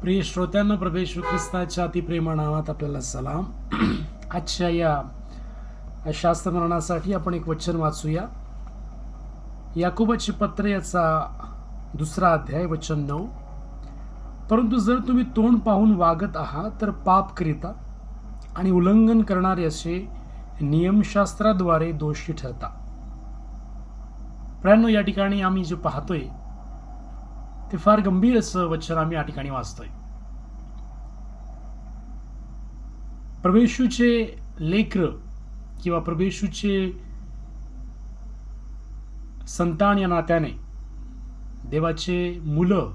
प्रिय श्रोत्यांना प्रभेश ख्रिस्ताच्या अतिप्रेमा नावात आपल्याला सलाम. आजच्या या शास्त्रमरणासाठी आपण एक वचन वाचूया. याकोबाची पत्र याचा दुसरा अध्याय वचन नऊ. परंतु जर तुम्ही तोंड पाहून वागत आहात तर पाप करिता आणि उल्लंघन करणारे असे नियमशास्त्राद्वारे दोषी ठरता. प्रियांनो या ठिकाणी आम्ही जे पाहतोय ते फार गंभीर असं वचन आम्ही या ठिकाणी वाचतोय. प्रभेशूचे लेकर किंवा प्रभेशूचे संतान या नात्याने देवाचे मुलं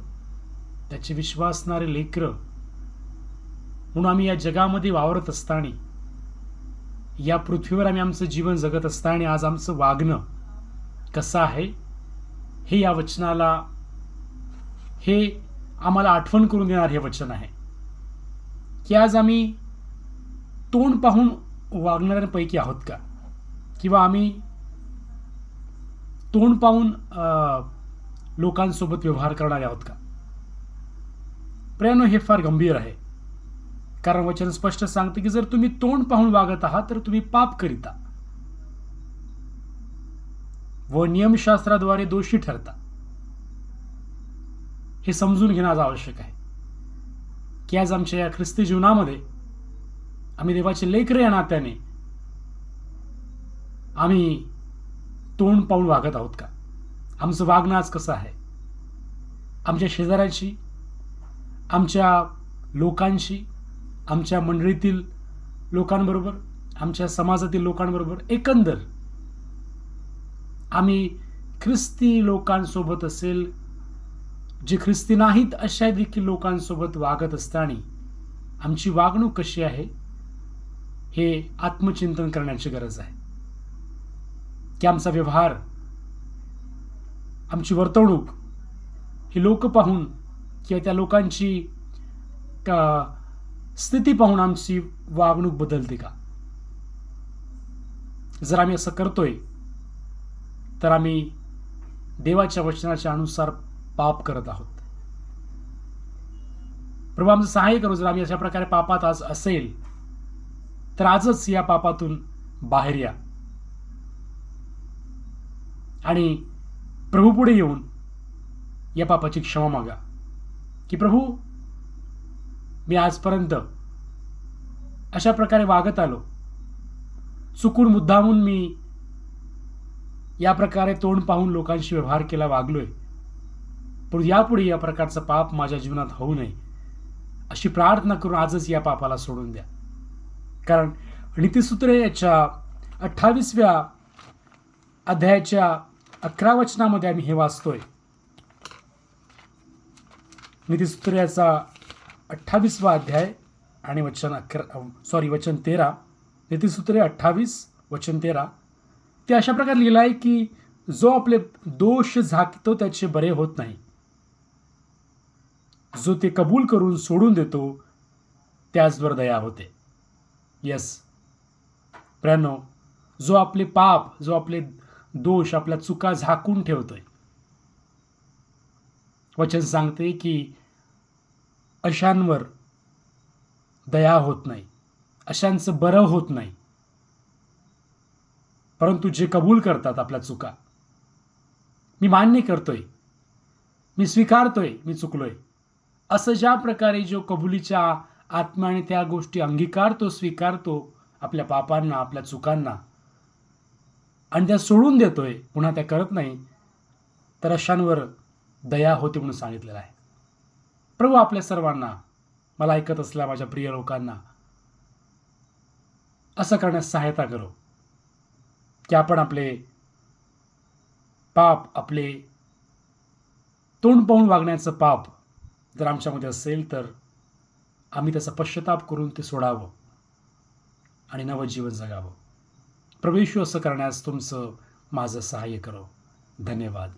त्याचे विश्वासणारे लेकर म्हणून आम्ही या जगामध्ये वावरत असताना या पृथ्वीवर आम्ही आमचं जीवन जगत असताना आज आमचं वागणं कसं आहे हे या वचनाला हे आम्हाला आठवण करून देणार हे वचन आहे. की आज आम्ही तोंड पाहून वागणाऱ्यांपैकी आहोत का? किंवा आम्ही तोंड पाहून लोकांसोबत व्यवहार करणारे आहोत का? प्रेरणा हे फार गंभीर आहे. कारण वचन स्पष्ट सांगते की जर तुम्ही तोंड पाहून वागत आहात तर तुम्ही पाप करिता. व नियमशास्त्राद्वारे दोषी ठरता. हे समजून घेणं आज आवश्यक आहे. की आज आमच्या या ख्रिस्ती जीवनामध्ये आम्ही देवाचे लेकरे या नात्याने आम्ही तोंड पाहून वागत आहोत का? आमचं वागणं आज कसं आहे? आमच्या शेजाऱ्यांशी आमच्या लोकांशी आमच्या मंडळीतील लोकांबरोबर आमच्या समाजातील लोकांबरोबर एकंदर आम्ही ख्रिस्ती लोकांसोबत असेल जे ख्रिस्ती नाहीत अशा देखील लोकांसोबत वागत असताना आमची वागणूक कशी आहे हे आत्मचिंतन करण्याची गरज आहे. की आमचा व्यवहार आमची वर्तवणूक ही लोक पाहून किंवा त्या लोकांची का- स्थिती पाहून आमची वागणूक बदलते का? जर आम्ही असं करतोय तर आम्ही देवाच्या वचनाच्या अनुसार पाप करत आहोत. प्रभू आमचं सहाय्य करू जर आम्ही अशा प्रकारे पापात आज असेल तर आजच या पापातून बाहेर या. आणि प्रभू पुढे येऊन या पापाची क्षमा मागा. की प्रभू मी आजपर्यंत अशा प्रकारे वागत आलो. चुकून मुद्दामून मी या प्रकारे तोंड पाहून लोकांशी व्यवहार केला वागलोय. पण यापुढे या प्रकारचं पाप माझ्या जीवनात होऊ नये. अशी प्रार्थना करून आजच या पापाला सोडून द्या. कारण नीतिसूत्रे याच्या अठ्ठावीसव्या अध्यायाच्या अकरा वचनामध्ये आम्ही हे वाचतोय. नीतिसूत्र याचा अठ्ठावीसवा अध्याय आणि वचन अकरा सॉरी वचन तेरा. नीतिसूत्रे अठ्ठावीस वचन तेरा. ते अशा प्रकारे लिहिलं आहे की जो आपले दोष झाकतो त्याचे बरे होत नाही. जो ते कबूल करून सोडून देतो त्याचवर दया होते. यस प्रणव जो आपले पाप जो आपले दोष आपल्या चुका झाकून ठेवतोय. वचन सांगते की अशांवर दया होत नाही. अशांचं बरं होत नाही. परंतु जे कबूल करतात आपल्या चुका मी मान्य करतोय. मी स्वीकारतोय मी चुकलोय. असं ज्या प्रकारे जो कबुलीच्या आत्म्याने त्या गोष्टी अंगीकारतो स्वीकारतो आपल्या पापांना आपल्या चुकांना आणि त्या सोडून देतोय पुन्हा त्या करत नाही तर अशांवर दया होते म्हणून सांगितलेलं आहे. प्रभू आपल्या सर्वांना मला ऐकत असल्या माझ्या प्रिय लोकांना असं करण्यास सहायता करो की आपण आपले पाप आपले तोंड पाहून वागण्याचं पाप जर आमच्यामध्ये असेल तर आम्ही त्याचा पश्चाताप करून ते सोडावं आणि नवं जीवन जगावं. प्रवेशू असं करण्यास तुमचं माझं सहाय्य करो. धन्यवाद.